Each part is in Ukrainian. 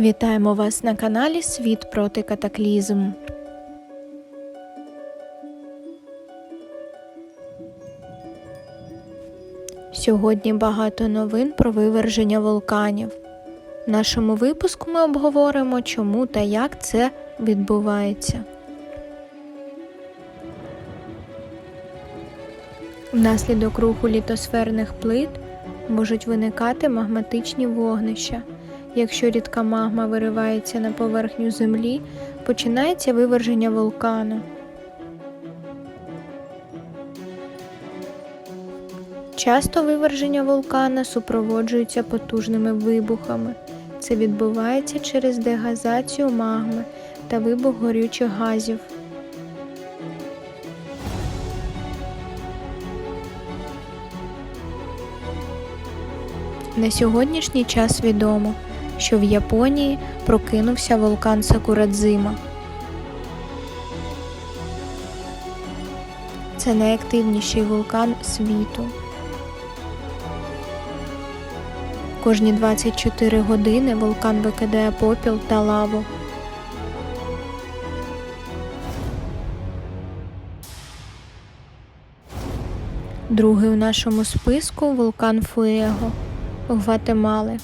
Вітаємо вас на каналі Світ проти катаклізм. Сьогодні багато новин про виверження вулканів. В нашому випуску ми обговоримо, чому та як це відбувається. Внаслідок руху літосферних плит можуть виникати магматичні вогнища. Якщо рідка магма виривається на поверхню землі, починається виверження вулкану. Часто виверження вулкана супроводжується потужними вибухами. Це відбувається через дегазацію магми та вибух горючих газів. На сьогоднішній час відомо, що в Японії прокинувся вулкан Сакурадзима. Це найактивніший вулкан світу. Кожні 24 години вулкан викидає попіл та лаву. Другий у нашому списку вулкан Фуего Гватемали.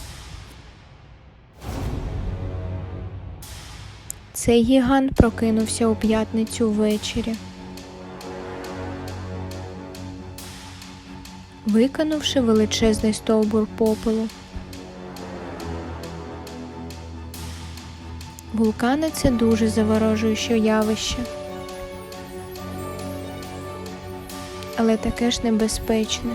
Цей гігант прокинувся у п'ятницю ввечері. Викинувши величезний стовбур попелу. Вулкани це дуже заворожуюче явище. Але таке ж небезпечне.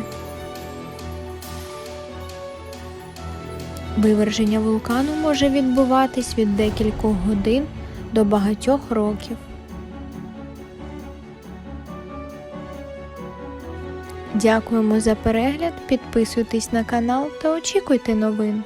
Виверження вулкану може відбуватись від декількох годин до багатьох років. Дякуємо за перегляд, підписуйтесь на канал та очікуйте новин.